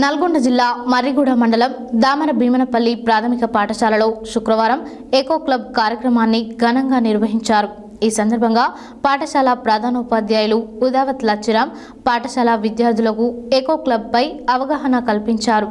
నల్గొండ జిల్లా మర్రిగూడ మండలం దామర భీమనపల్లి ప్రాథమిక పాఠశాలలో శుక్రవారం ఎకో క్లబ్ కార్యక్రమాన్ని ఘనంగా నిర్వహించారు. ఈ సందర్భంగా పాఠశాల ప్రధానోపాధ్యాయులు ఉదావత్ లచ్చిరాం పాఠశాల విద్యార్థులకు ఎకో క్లబ్పై అవగాహన కల్పించారు.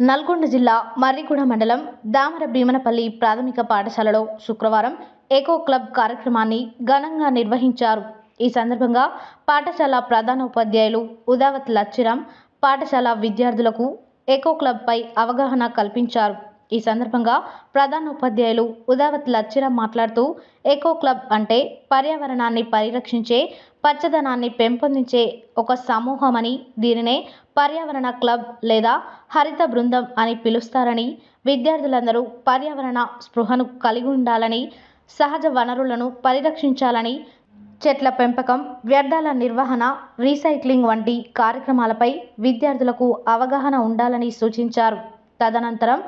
నల్గొండ జిల్లా మర్రిగూడ మండలం దామర భీమనపల్లి ప్రాథమిక పాఠశాలలో శుక్రవారం ఎకో క్లబ్ కార్యక్రమాన్ని ఘనంగా నిర్వహించారు. ఈ సందర్భంగా పాఠశాల ప్రధానోపాధ్యాయులు ఉదావత్ లచ్చిరామ్ పాఠశాల విద్యార్థులకు ఎకో క్లబ్పై అవగాహన కల్పించారు. ఈ సందర్భంగా ప్రధాన ఉపాధ్యాయులు ఉదావత్ లచ్చిరామ్ మాట్లాడుతూ ఎకో క్లబ్ అంటే పర్యావరణాన్ని పరిరక్షించే పచ్చదనాన్ని పెంపొందించే ఒక సమూహమని దీనినే పర్యావరణ క్లబ్ లేదా హరిత బృందం అని పిలుస్తారని విద్యార్థులందరూ పర్యావరణ స్పృహను కలిగి ఉండాలని సహజ వనరులను పరిరక్షించాలని చెట్ల పెంపకం వ్యర్థాల నిర్వహణ రీసైక్లింగ్ వంటి కార్యక్రమాలపై విద్యార్థులకు అవగాహన ఉండాలని సూచించారు. తదనంతరం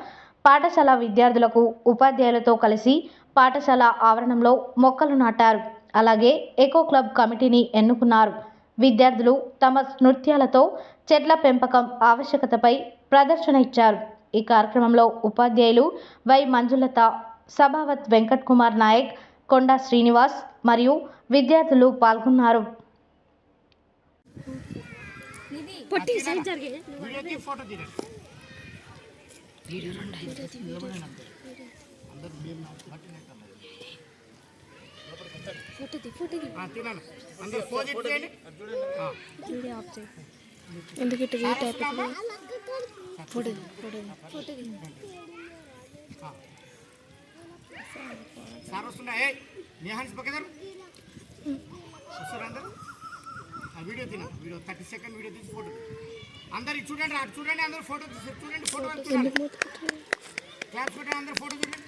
పాఠశాల విద్యార్థులకు ఉపాధ్యాయులతో కలిసి పాఠశాల ఆవరణంలో మొక్కలు నాటారు. అలాగే ఎకో క్లబ్ కమిటీని ఎన్నుకున్నారు. విద్యార్థులు తమ నృత్యాలతో చెట్ల పెంపకం ఆవశ్యకతపై ప్రదర్శన ఇచ్చారు. ఈ కార్యక్రమంలో ఉపాధ్యాయులు వై మంజులత సభావత్ వెంకట్ కుమార్ నాయక్ కొండా శ్రీనివాస్ మరియు విద్యార్థులు పాల్గొన్నారు. పొట్టి సైడ్ జరిగే వీడియోకి ఫోటో తీయండి. ఫోటో తీ ఫోటో తీ ఆ, తినండి అందరు ఫోన్ చేయండి ఆ. వీడియో ఆఫ్ చేయి ఎందుకు ఇటు ఫోటో ఫోటో ఫోటో. సార్ వస్తున్నా ఏ హ్యాండ్స్ పక్కదారు వస్తారు అందరు? ఆ వీడియో తిన వీడియో థర్టీ సెకండ్ వీడియో తీసి ఫోటో అందరు చూడండి అటు చూడండి అందరు ఫోటో చూడండి ఫోటో? క్లాస్ పెట్టండి అందరు ఫోటో చూడండి.